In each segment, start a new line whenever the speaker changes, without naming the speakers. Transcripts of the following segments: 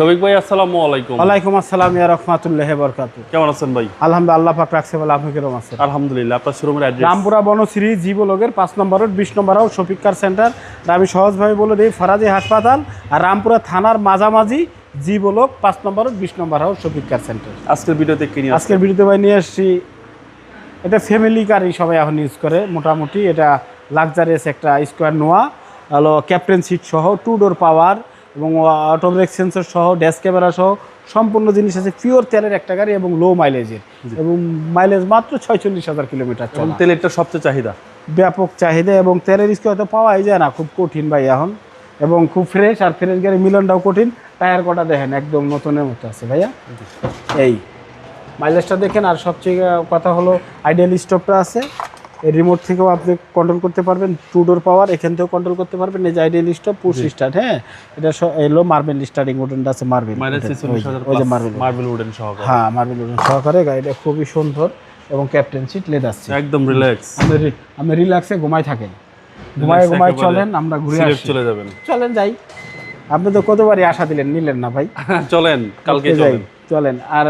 শফিক ভাই আসসালামু আলাইকুম।
ওয়ালাইকুম আসসালাম ইয়া রহমাতুল্লাহ বরকাত
কেমন আছেন ভাই?
আলহামদুলিল্লাহ আল্লাহ পাক রাখছে বলে আপনি কীরকম আছেন?
আলহামদুলিল্লাহ আপনার শোরুমের অ্যাড্রেস
রামপুরা বনশ্রী জীবলোগের পাঁচ নম্বর রোড বিশ নম্বর হাউস শফিক কার সেন্টার আমি সহজভাবে বলে দিই ফরাজি হাসপাতাল আর রামপুরা থানার মাঝামাঝি জীবলোক পাঁচ নম্বর রোড বিশ নম্বর হাউস শফিক কার সেন্টার
আজকের ভিডিওতে কি নিয়ে
আজকের ভিডিওতে ভাই নিয়ে এসেছি এটা ফ্যামিলি কারই সবাই এখন ইউজ করে মোটামুটি এটা লাক্সারিয়াস একটা স্কোয়ার নোয়া। হলো ক্যাপ্টেন সিট সহ টু ডোর পাওয়ার এবং অটোব্রেক সেন্সর সহ ড্যাশ ক্যামেরা সহ সম্পূর্ণ জিনিস আছে পিওর তেলের একটা গাড়ি এবং লো মাইলেজের এবং মাইলেজ মাত্র ছয়চল্লিশ হাজার কিলোমিটার চলে।
তেলেরটা সবচেয়ে চাহিদা?
ব্যাপক চাহিদা এবং তেলের স্কোয়ার তো পাওয়াই যায় না খুব কঠিন ভাই এখন। এবং খুব ফ্রেশ আর ফ্রেশ গাড়ি মিলনটাও কঠিন। টায়ার কটা দেখেন একদম নতুনের মতো আছে ভাইয়া। এই মাইলেজটা দেখেন আর সবচেয়ে কথা হলো আইডিয়াল স্টপটা আছে। এই রিমোট থেকেও আপনি কন্ট্রোল করতে পারবেন। টু ডোর পাওয়ার এখান থেকেও কন্ট্রোল করতে পারবেন। এই যে আইডিয়াল স্টপ পুশ স্টার্ট হ্যাঁ? এটা এলো মার্বেল স্টার্টিং ওটা আছে মার্বেল ওই যে মার্বেল
মার্বেল উডেন সহকারে।
হ্যাঁ মার্বেল উডেন সহকারে। গাড়িটা খুবই সুন্দর এবং ক্যাপ্টেন সিট লেদার সিট
একদম রিল্যাক্স
আপনি রিল্যাক্সে ঘুমাই থাকেন ঘুমায় ঘুমায় চলেন আমরা ঘুরে আসি।
চলে যাবেন।
চলেন যাই। আপনি তো কতবারই আশা দিলেন নিলেন না ভাই?
চলেন কালকে চলেন।
চলেন আর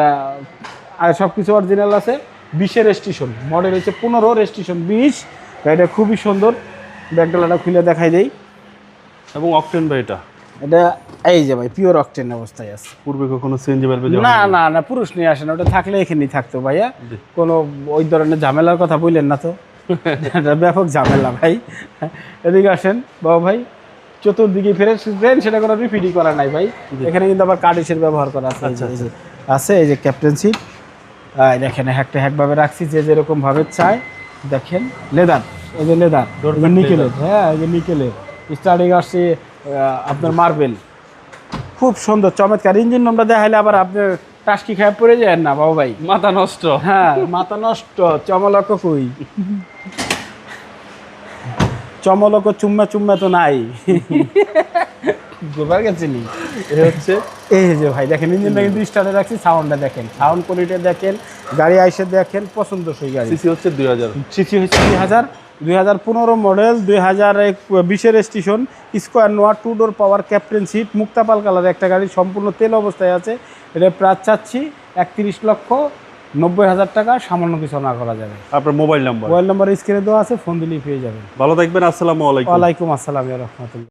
আর সব কিছু অরিজিনাল আছে? বিশের রেজিস্ট্রেশন মডেল হচ্ছে পনেরো রেজিস্ট্রেশন বিশ। গাড়িটা খুবই সুন্দর। ব্যাগডালাটা খুলে দেখাই দেই।
এবং অকটেন ভাই এটা?
এটা এই যে ভাই পিওর অকটেন অবস্থায় আছে।
পূর্বে কখনো সিএনজি ভ্যালভে
না না না পুরুষ নিয়ে আসেন ওটা থাকলে এখানেই থাকতো ভাইয়া। কোনো ওই ধরনের ঝামেলার কথা বললেন না তো। এটা ব্যাপক ঝামেলা ভাই। এদিকে আসেন বাবা ভাই। চতুর্দিকে ফেরে দেন সেটা কোনো রিপিটই করা নাই ভাই। এখানে কিন্তু আবার কার্ডিসের ব্যবহার করা আছে। যে- এই আছে এই যে ক্যাপ্টেন সিট দেখেন হ্যাকটা হ্যাকভাবে রাখছি যে যেরকম ভাবে চায় দেখেন লেদার এই যে লেদার নিকেলের হ্যাঁ এই যে নিকেলের স্টার্টিং আসছে আপনার মার্বেল খুব সুন্দর চমৎকার ইঞ্জিন নম্বর দেখাইলে আবার আপনি টাস্কি খায় পড়ে যায় না বাবু ভাই?
মাথা নষ্ট।
হ্যাঁ মাথা নষ্ট চমলক কই? চমলক চুম্মা চুম্মা তো নাই। গোবার গেছিলি?
এই হচ্ছে
এই যে ভাই দেখেন ইঞ্জিনটা কিন্তু স্টার্টে রাখছি সাউন্ডটা দেখেন। সাউন্ড কোয়ালিটি দেখেন গাড়ি আইসে দেখেন পছন্দসই গাড়ি।
সিসি হচ্ছে দুই হাজার।
সিসি হচ্ছে দুই হাজার দুই হাজার পনেরো মডেল দুই হাজার এক বিশের station square Noah two door power captain seat মুক্তাপাল colour একটা গাড়ি সম্পূর্ণ তেল অবস্থায় আছে। এটা প্রায় চাচ্ছি একত্রিশ লক্ষ নব্বই হাজার টাকা সামান্য কিছু না করা যাবে।
আপনার মোবাইল নাম্বার
মোবাইল নাম্বার স্ক্রিনে দেওয়া আছে ফোন দিলেই পেয়ে যাবেন।
ভালো থাকবেন আসসালামু আলাইকুম।
ওয়ালাইকুম আসসালাম রহমতুল্লাহ।